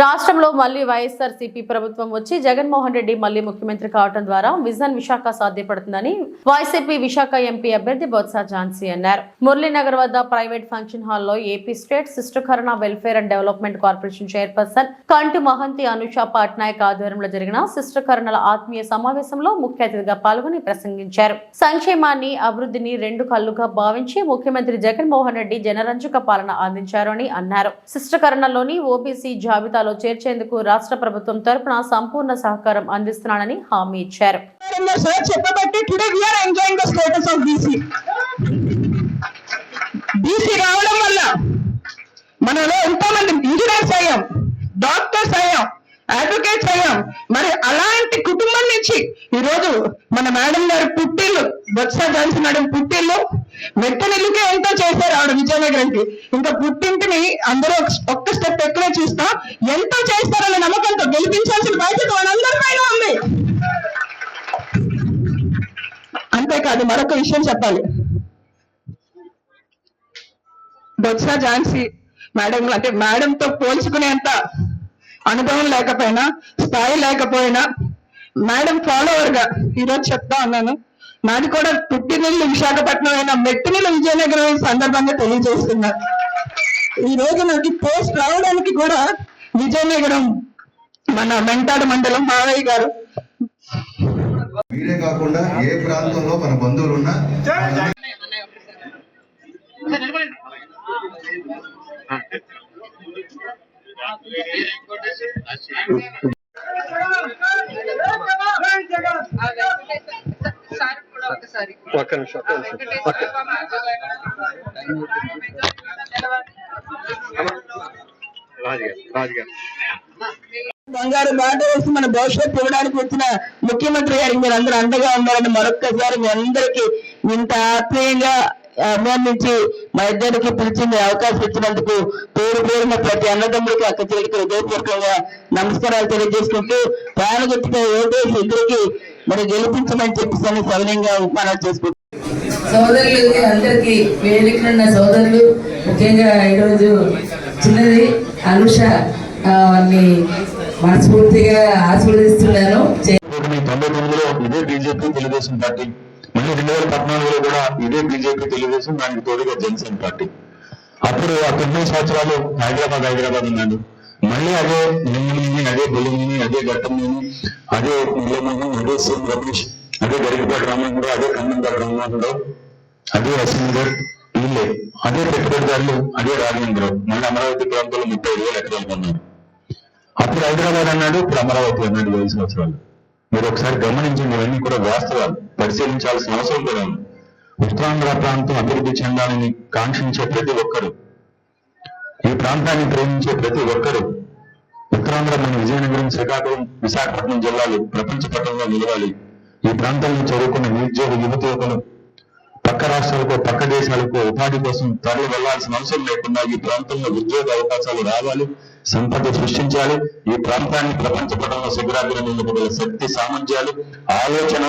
రాష్ట్రంలో మళ్ళీ వైఎస్ఆర్ సిపి ప్రభుత్వం వచ్చి జగన్మోహన్ రెడ్డి మళ్ళీ ముఖ్యమంత్రి కావడం ద్వారా విజన్ విశాఖ సాధ్యపడుతుందని వైసీపీ విశాఖ ఎంపీ అభ్యర్థి బొత్స ఝాన్సీ అన్నారు. మురళీనగర్ వద్ద ప్రైవేట్ ఫంక్షన్ హాల్లో AP state Sishtakarana welfare and development corporation chairperson Kanti Mahanti Anusha Patnaik ఆధ్వర్యంలో జరిగిన శిష్టకరణల ఆత్మీయ సమావేశంలో ముఖ్య అతిథిగా పాల్గొని ప్రసంగించారు. సంక్షేమాన్ని అభివృద్ధిని రెండు కళ్ళుగా భావించి ముఖ్యమంత్రి జగన్మోహన్ రెడ్డి జనరంజక పాలన అందించారు అని అన్నారు. శిష్టకరణలోని ఓబీసీ జాబితాలో చేర్చేందుకు రాష్ట్ర ప్రభుత్వం తరపున సంపూర్ణ సహకారం అందిస్తున్నానని హామీ ఇచ్చారు. చెప్పబట్టి టుడే స్టేటస్ ఆఫ్ బీసీ రావడం వల్ల మనలో ఎంతో మంది ఇంజనీర్స్ అయ్యాం డాక్టర్స్ అయ్యాం అడ్వకేట్స్ అయ్యాం మరి అలాంటి కుటుంబం నుంచి ఈ రోజు మన మేడం గారు పుట్టిల్లు బొత్స జాన్సన్ మేడం పుట్టిల్లు మెట్టనిల్లుకే ఎంతో చేశారు ఆవిడ విజయనగరంకి. ఇంకా పుట్టింటిని అందరూ ఒక్క స్టెప్ ఎక్కువ చూస్తా ఎంతో చేస్తారన్న నమ్మకంతో గెలిపించాల్సిన బాధ్యత వాళ్ళందరి పైన ఉంది. అంతేకాదు మరొక విషయం చెప్పాలి. బొత్స ఝాన్సీ మేడం అంటే మేడంతో పోల్చుకునేంత అనుభవం లేకపోయినా స్థాయి లేకపోయినా మేడం ఫాలోవర్గా ఈరోజు చెప్తా ఉన్నాను. నాది కూడా పుట్టినీళ్ళు విశాఖపట్నం అయినా మెట్టినీళ్ళు విజయనగరం సందర్భంగా తెలియజేస్తున్నా. ఈ రోజు నాకు పోస్ట్ రావడానికి కూడా విజయనగరం మన మెంటాడు మండలం మావయ్య గారు. వీరే కాకుండా ఏ ప్రాంతంలో మన బంధువులు ఉన్నా సార్ కూడా ఒకసారి ఒక్క నిమిషం ఒక్క నిమిషం. రాజుగారు బంగారు బాట వేసి మన భవిష్యత్తు ఇవ్వడానికి వచ్చిన ముఖ్యమంత్రి గారికి మీరు అందరూ అండగా ఉండాలని మరొక్కసారి మీ అందరికీ ఇంత ఆత్మీయంగా అభినందించి మా ఇద్దరికి పిలిచింది అవకాశం ఇచ్చినందుకు పేరు పేరున ప్రతి అన్నదమ్ముడికి అక్క చెల్లికి హృదయపూర్వకంగా నమస్కారాలు తెలియజేసుకుంటూ ప్రాణ గుర్తుగా ఓటేసి ఇద్దరికి మరి గెలిపించమని చెప్పేసి సవినయంగా మనం చేసుకుంటాం సోదరులు అందరికి వేదికనున్న సోదరులు ముఖ్యంగా ఈరోజు చిన్నది అనుష వారిని మనస్ఫూర్తిగా ఆశీర్వదిస్తున్నాను. తొంభై తొమ్మిదిలో ఇదే బీజేపీ తెలుగుదేశం పార్టీ. మళ్ళీ రెండు వేల పద్నాలుగులో కూడా ఇదే బీజేపీ తెలుగుదేశం దానికి తోడుగా జనసేన పార్టీ. అప్పుడు ఆ తొమ్మిది సంవత్సరాలు హైదరాబాద్ హైదరాబాద్ ఉన్నాడు. మళ్ళీ అదే నిమ్మని అదే బొలిమిని అదే ఘట్టంని అదే నిలమని సీఎం రమేష్. అదే గరికపాటి రామచంద్ర అదే కన్నంగా రామచంద్రరావు అదే అసిందర్ వీళ్ళే అదే పెట్టుబడిదారులు అదే రాజేంద్రరావు మళ్ళీ అమరావతి ప్రాంతంలో ముప్పై ఐదు వేల ఎకరాలు కొన్నారు. అప్పుడు హైదరాబాద్ అన్నాడు ఇప్పుడు అమరావతి అన్నాడు వేల సంవత్సరాలు మీరు ఒకసారి గమనించండి ఇవన్నీ కూడా వాస్తవాలు. పరిశీలించాల్సిన అవసరం కూడా ఉంది. ఉత్తరాంధ్ర ప్రాంతం అభివృద్ధి చెందాలని కాంక్షించే ప్రతి ఒక్కరు ఈ ప్రాంతాన్ని ప్రేమించే ప్రతి ఒక్కరు ఉత్తరాంధ్ర మన విజయనగరం శ్రీకాకుళం విశాఖపట్నం జిల్లాలు ప్రపంచ పటంలో నిలవాలి. ఈ ప్రాంతాల్లో చదువుకున్న నిరుద్యోగ యువత యువకులు పక్క రాష్ట్రాలకు పక్క దేశాలకు ఉపాధి కోసం తరలి వెళ్ళాల్సిన అవసరం లేకుండా ఈ ప్రాంతంలో ఉద్యోగ అవకాశాలు రావాలి సంపద సృష్టించాలి ఈ ప్రాంతాన్ని ప్రపంచ పటంలో శిబిరాభివృద్ధి శక్తి సామర్థ్యాలు ఆలోచన